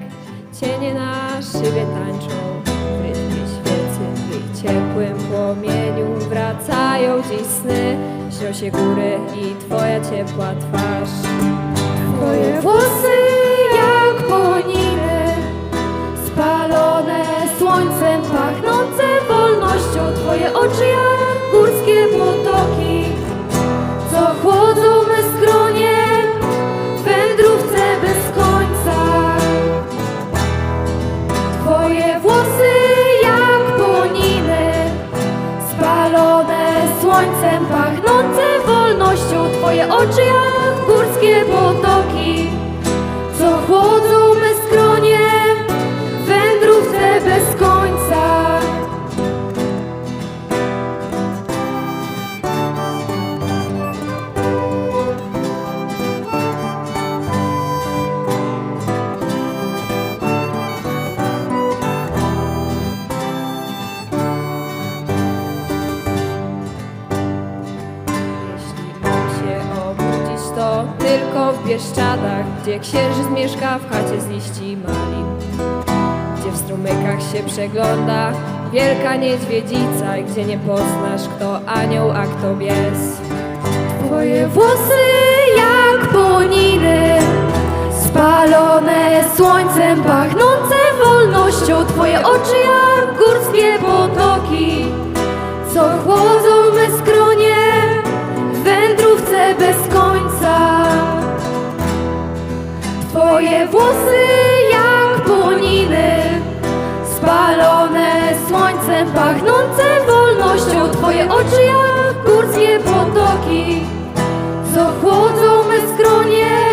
wiek. Cienie na szybie tańczą w rytmie świecy, w ich ciepłym płomieniu wracają dziś sny. Się góry i twoja ciepła twarz, twoje włosy. Spalone słońcem, pachnące wolnością. Twoje oczy jak górskie potoki, co chłodzą w Bieszczadach, gdzie księżyc mieszka w chacie z liści malin. Gdzie w strumykach się przegląda wielka niedźwiedzica i gdzie nie poznasz, kto anioł, a kto bies. Twoje włosy jak poniny, spalone słońcem, pachnące wolnością. Twoje oczy jak Włosy jak poniny, spalone słońcem, pachnące wolnością. Twoje oczy jak górskie potoki, co chłodzą me skronie,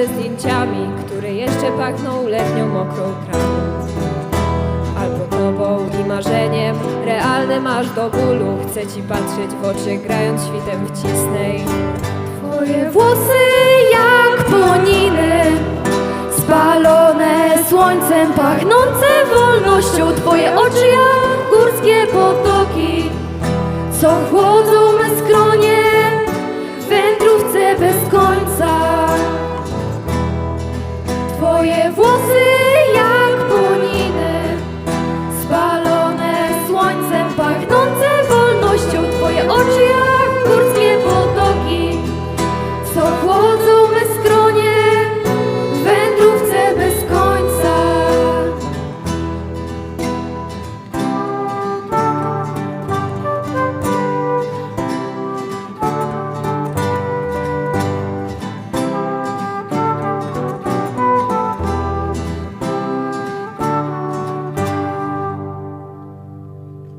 ze zdjęciami, które jeszcze pachną letnią mokrą trawą. Albo tobą i marzeniem, realne masz do bólu. Chcę ci patrzeć w oczy, grając świtem w cisnej. Twoje włosy jak poniny, spalone słońcem, pachnące wolnością. Twoje oczy jak górskie potoki, co chłodzą me skronie, wędrówce bez końca. Twoje włosy.